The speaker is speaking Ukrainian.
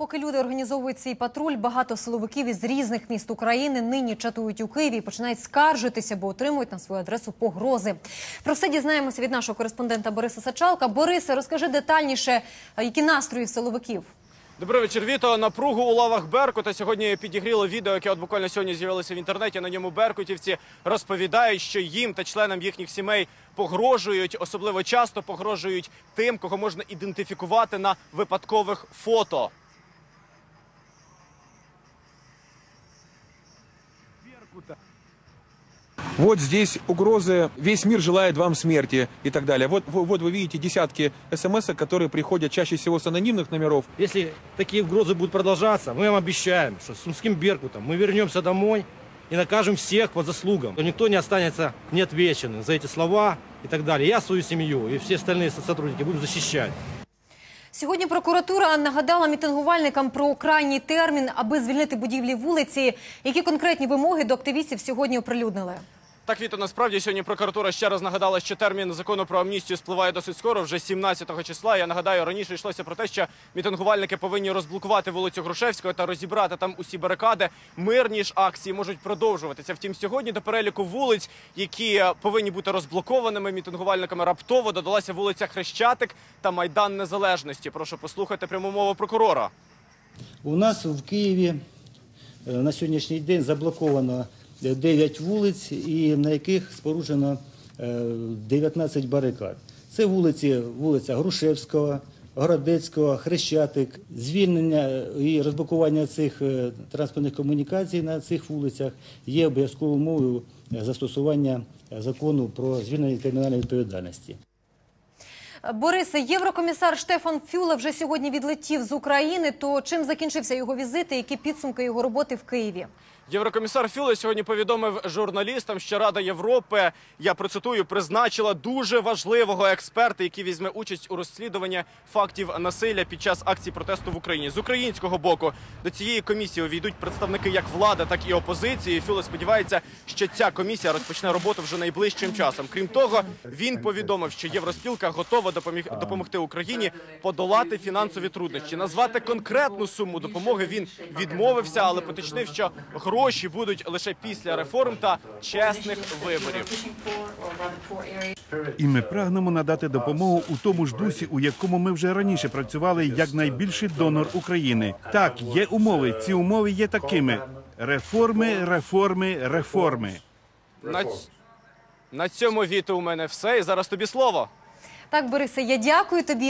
Поки люди організовують свій патруль, багато силовиків із різних міст України нині чатують у Києві і починають скаржитися, бо отримують на свою адресу погрози. Про все дізнаємося від нашого кореспондента Бориса Сачалка. Борисе, розкажи детальніше, які настрої силовиків. Добрий вечір, Віто. Напругу у лавах Беркута сьогодні підігріло відео, яке от буквально сьогодні з'явилося в інтернеті. На ньому беркутівці розповідають, що їм та членам їхніх сімей погрожують, особливо часто погрожують тим, кого можна ідентифікувати на випадкових фото. Вот здесь угрозы, весь мир желает вам смерти и так далее. Вот, вот, вы видите десятки смс, которые приходят чаще всего с анонимных номеров. Если такие угрозы будут продолжаться, мы вам обещаем, что с Сумским Беркутом мы вернемся домой и накажем всех по заслугам. Никто не останется неотвеченным за эти слова и так далее. Я свою семью и все остальные сотрудники будем защищать. Сьогодні прокуратура нагадала мітингувальникам про крайній термін, аби звільнити будівлі вулиці. Які конкретні вимоги до активістів сьогодні оприлюднили? Так, Віто, насправді сьогодні прокуратура ще раз нагадала, що термін закону про амністію спливає досить скоро, вже 17 числа. Я нагадаю, раніше йшлося про те, що мітингувальники повинні розблокувати вулицю Грушевського та розібрати там усі барикади. Мирні ж акції можуть продовжуватися. Втім, сьогодні до переліку вулиць, які повинні бути розблокованими мітингувальниками, раптово додалася вулиця Хрещатик та Майдан Незалежності. Прошу послухати пряму мову прокурора. У нас в Києві е, на сьогоднішній день заблоковано 9 вулиць, і на яких споруджено е, 19 барикад. Це вулиці, вулиця Грушевського, Городецького, Хрещатик. Звільнення е, і розблокування цих е, транспортних комунікацій на цих вулицях є обов'язковою умовою е, застосування е, закону про звільнення кримінальної відповідальності. Борисе, єврокомісар Штефан Фюле вже сьогодні відлетів з України. То чим закінчився його візит і які підсумки його роботи в Києві? Єврокомісар Фюле сьогодні повідомив журналістам, що Рада Європи, я процитую, призначила дуже важливого експерта, який візьме участь у розслідуванні фактів насилля під час акцій протесту в Україні. З українського боку до цієї комісії увійдуть представники як влади, так і опозиції. Фюле сподівається, що ця комісія розпочне роботу вже найближчим часом. Крім того, він повідомив, що євроспілка готова допоміг- допомогти Україні подолати фінансові труднощі. Назвати конкретну суму допомоги він відмовився, але поточнив, що гроші будуть лише після реформ та чесних виборів. І ми прагнемо надати допомогу у тому ж дусі, у якому ми вже раніше працювали як найбільший донор України. Так, є умови. Ці умови є такими: реформи, реформи, реформи. На, ць- на цьому віто у мене все. І зараз тобі слово. Так, Борисе, я дякую тобі.